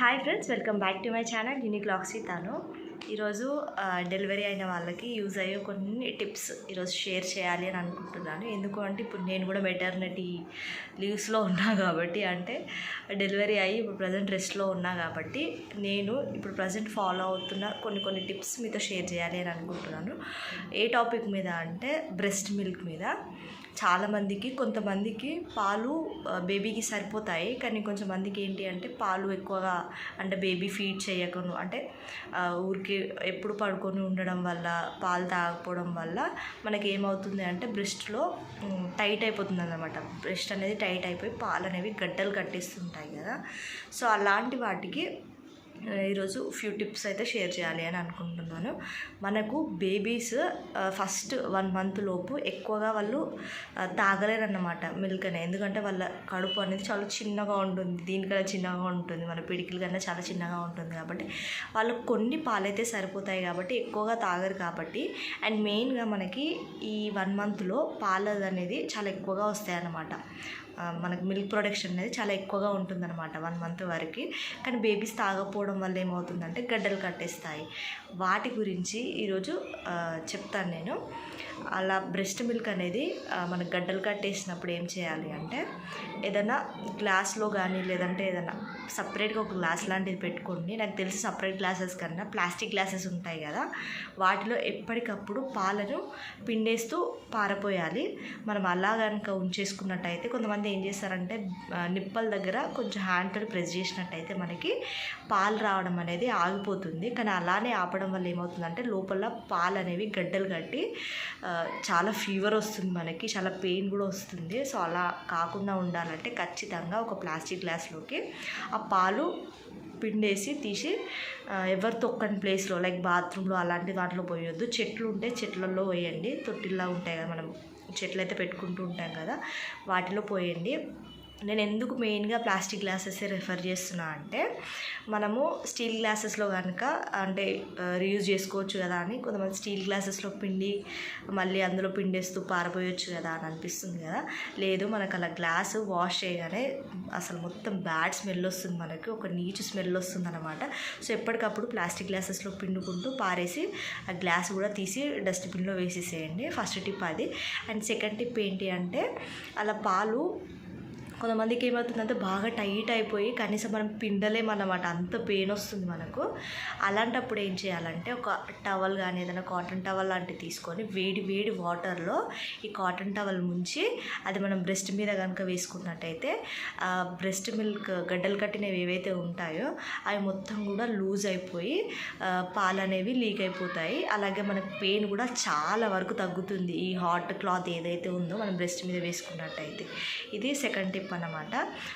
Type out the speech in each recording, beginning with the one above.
Hi friends welcome back to my channel unique locks తాను ఈరోజు delivery అయిన వాళ్ళకి యూజ్ అయ్యే కొన్ని టిప్స్ ఈరోజు షేర్ చేయాలి అని అనుకుంటున్నాను. ఎందుకు అంటే ఇప్పుడు నేను కూడా మెటర్నిటీ లీవ్స్లో ఉన్నా కాబట్టి అంటే డెలివరీ అయ్యి ఇప్పుడు ప్రజెంట్ రెస్ట్లో ఉన్నా కాబట్టి నేను ఇప్పుడు ప్రజెంట్ ఫాలో అవుతున్న కొన్ని కొన్ని టిప్స్ మీతో షేర్ చేయాలి అని అనుకుంటున్నాను. ఏ టాపిక్ మీద అంటే బ్రెస్ట్ మిల్క్ మీద. చాలామందికి కొంతమందికి పాలు బేబీకి సరిపోతాయి. కానీ కొంతమందికి ఏంటి అంటే పాలు ఎక్కువగా అంటే బేబీ ఫీడ్ చేయకను అంటే ఊరికి ఎప్పుడు పడుకొని ఉండడం వల్ల పాలు తాగకపోవడం వల్ల మనకి ఏమవుతుంది అంటే బ్రెస్ట్లో టైట్ అయిపోతుంది అనమాట బ్రెస్ట్ అనేది టైట్ అయిపోయి పాలు అనేవి గడ్డలు కట్టేస్తుంటాయి కదా. సో అలాంటి వాటికి ఈరోజు ఫ్యూ టిప్స్ అయితే షేర్ చేయాలి అని అనుకుంటున్నాను. మనకు బేబీస్ ఫస్ట్ వన్ మంత్ లోపు ఎక్కువగా వాళ్ళు తాగలేరు తాగలేరన్నమాట మిల్క్ అనేది ఎందుకంటే వాళ్ళ కడుపు అనేది చాలా చిన్నగా ఉంటుంది. దీనికన్నా చిన్నగా ఉంటుంది. మన పిడికిల కన్నా చాలా చిన్నగా ఉంటుంది కాబట్టి వాళ్ళు కొన్ని పాలైతే సరిపోతాయి కాబట్టి ఎక్కువగా తాగరు కాబట్టి. అండ్ మెయిన్గా మనకి ఈ వన్ మంత్లో పాలు అనేది చాలా ఎక్కువగా వస్తాయి అన్నమాట మనకు మిల్క్ ప్రొడక్షన్ అనేది చాలా ఎక్కువగా ఉంటుందన్నమాట వన్ మంత్ వరకు. కానీ బేబీస్ తాగకపోవడం వల్ల ఏమవుతుందంటే గడ్డలు కట్టేస్తాయి. వాటి గురించి ఈరోజు చెప్తాను నేను. అలా బ్రెస్ట్ మిల్క్ అనేది మనకు గడ్డలు కట్టేసినప్పుడు ఏం చేయాలి అంటే ఏదైనా గ్లాస్లో కానీ లేదంటే ఏదైనా సపరేట్గా ఒక గ్లాస్ లాంటిది పెట్టుకోండి. నాకు తెలిసి సపరేట్ గ్లాసెస్ కన్నా ప్లాస్టిక్ గ్లాసెస్ ఉంటాయి కదా వాటిలో ఎప్పటికప్పుడు పాలను పిండేస్తూ పారపోయాలి. మనం అలా కనుక ఉంచేసుకున్నట్టయితే కొంతమంది ఏం చేస్తారంటే నిప్పల దగ్గర కొంచెం హ్యాండ్ ప్రెస్ చేసినట్టయితే మనకి పాలు రావడం అనేది ఆగిపోతుంది. కానీ అలానే ఆపడం వల్ల ఏమవుతుందంటే లోపల పాలు అనేవి గడ్డలు కట్టి చాలా ఫీవర్ వస్తుంది మనకి చాలా పెయిన్ కూడా వస్తుంది. సో అలా కాకుండా ఉండాలంటే ఖచ్చితంగా ఒక ప్లాస్టిక్ గ్లాస్లోకి ఆ పాలు పిండేసి తీసి ఎవరితో ఎవరు తొక్కని ప్లేస్లో లైక్ బాత్రూంలో అలాంటి దాంట్లో పోయొద్దు. చెట్లు ఉంటే చెట్లలో పోయండి తొట్టిల్లా ఉంటాయి కదా మనం. చెట్లు అయితే పెట్టుకుంటూ ఉంటాం కదా వాటిలో పోయండి. నేను ఎందుకు మెయిన్గా ప్లాస్టిక్ గ్లాసెస్ రిఫర్ చేస్తున్నా అంటే మనము స్టీల్ గ్లాసెస్లో కనుక అంటే రీయూజ్ చేసుకోవచ్చు కదా అని కొంతమంది స్టీల్ గ్లాసెస్లో పిండి మళ్ళీ అందులో పిండేస్తూ పారబోయొచ్చు కదా అని అనిపిస్తుంది కదా. లేదు మనకు అలా గ్లాసు వాష్ చేయగానే అసలు మొత్తం బ్యాడ్ స్మెల్ వస్తుంది మనకి ఒక నీచు స్మెల్ వస్తుంది అనమాట సో ఎప్పటికప్పుడు ప్లాస్టిక్ గ్లాసెస్లో పిండుకుంటూ పారేసి ఆ గ్లాస్ కూడా తీసి డస్ట్బిన్లో వేసేసేయండి. ఫస్ట్ టిప్ అది. అండ్ సెకండ్ టిప్ ఏంటి అంటే అలా పాలు కొంతమందికి ఏమవుతుందంటే బాగా టైట్ అయిపోయి కనీసం మనం పిండలేమన్నమాట. అంత పెయిన్ వస్తుంది మనకు. అలాంటప్పుడు ఏం చేయాలంటే ఒక టవల్ కానీ ఏదైనా కాటన్ టవల్ లాంటివి తీసుకొని వేడి వేడి వాటర్లో ఈ కాటన్ టవల్ ముంచి అది మనం బ్రెస్ట్ మీద కనుక వేసుకున్నట్టయితే బ్రెస్ట్ మిల్క్ గడ్డలు కట్టినవి ఏవైతే ఉంటాయో అవి మొత్తం కూడా లూజ్ అయిపోయి పాలు అనేవి లీక్ అయిపోతాయి. అలాగే మనకు పెయిన్ కూడా చాలా వరకు తగ్గుతుంది. ఈ హాట్ క్లాత్ ఏదైతే ఉందో మనం బ్రెస్ట్ మీద వేసుకున్నట్టయితే. ఇది సెకండ్ టిప్. అన్నమాట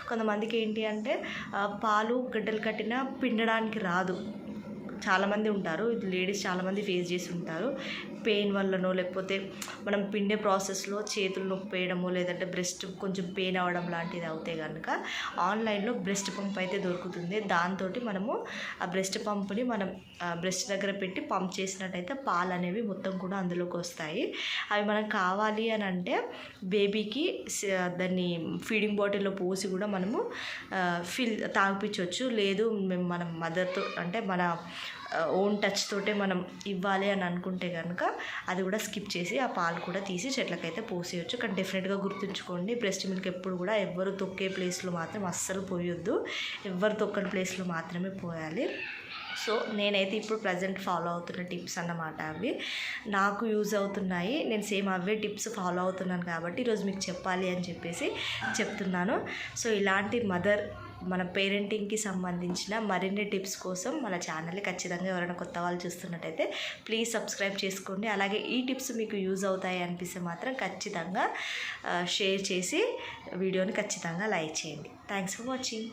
కొంతమందికి ఏంటి అంటే పాలు గడ్డలు కట్టినా పిండడానికి రాదు. చాలామంది ఉంటారు. ఇది లేడీస్ చాలామంది ఫేస్ చేసి ఉంటారు. పెయిన్ వల్లనో లేకపోతే మనం పిండే ప్రాసెస్లో చేతులు నొప్పి వేయడమో లేదంటే బ్రెస్ట్ కొంచెం పెయిన్ అవ్వడం లాంటిది అవుతే కనుక ఆన్లైన్లో బ్రెస్ట్ పంప్ అయితే దొరుకుతుంది. దాంతో మనము ఆ బ్రెస్ట్ పంప్ని మనం బ్రెస్ట్ దగ్గర పెట్టి పంప్ చేసినట్టయితే పాలు అనేవి మొత్తం కూడా అందులోకి వస్తాయి. అవి మనకు కావాలి అని అంటే బేబీకి దాన్ని ఫీడింగ్ బాటిల్లో పోసి కూడా మనము ఫిల్ తాగిపించవచ్చు లేదు మేము మనం మదర్తో అంటే మన ఓన్ టచ్ తోటే మనం ఇవ్వాలి అని అనుకుంటే కనుక అది కూడా స్కిప్ చేసి ఆ పాలు కూడా తీసి చెట్లకైతే పోసేయచ్చు. కానీ డెఫినెట్గా గుర్తుంచుకోండి బ్రెస్ట్ మిల్క్ ఎప్పుడు కూడా ఎవ్వరు తొక్కే ప్లేస్లో మాత్రం అస్సలు పోయొద్దు. ఎవ్వరు తొక్కని ప్లేస్లో మాత్రమే పోయాలి. సో నేనైతే ఇప్పుడు ప్రజెంట్ ఫాలో అవుతున్న టిప్స్ అన్నమాట అవి. నాకు యూజ్ అవుతున్నాయి. నేను సేమ్ అవే టిప్స్ ఫాలో అవుతున్నాను కాబట్టి ఈరోజు మీకు చెప్పాలి అని చెప్పేసి చెప్తున్నాను. సో ఇలాంటి మదర్ మన పేరెంటింగ్కి సంబంధించిన మరిన్ని టిప్స్ కోసం మన ఛానల్ని ఖచ్చితంగా ఎవరైనా కొత్త వాళ్ళు చూస్తున్నట్టయితే ప్లీజ్ సబ్స్క్రైబ్ చేసుకోండి. అలాగే ఈ టిప్స్ మీకు యూజ్ అవుతాయి అనిపిస్తే మాత్రం ఖచ్చితంగా షేర్ చేసి వీడియోని ఖచ్చితంగా లైక్ చేయండి. Thanks for watching.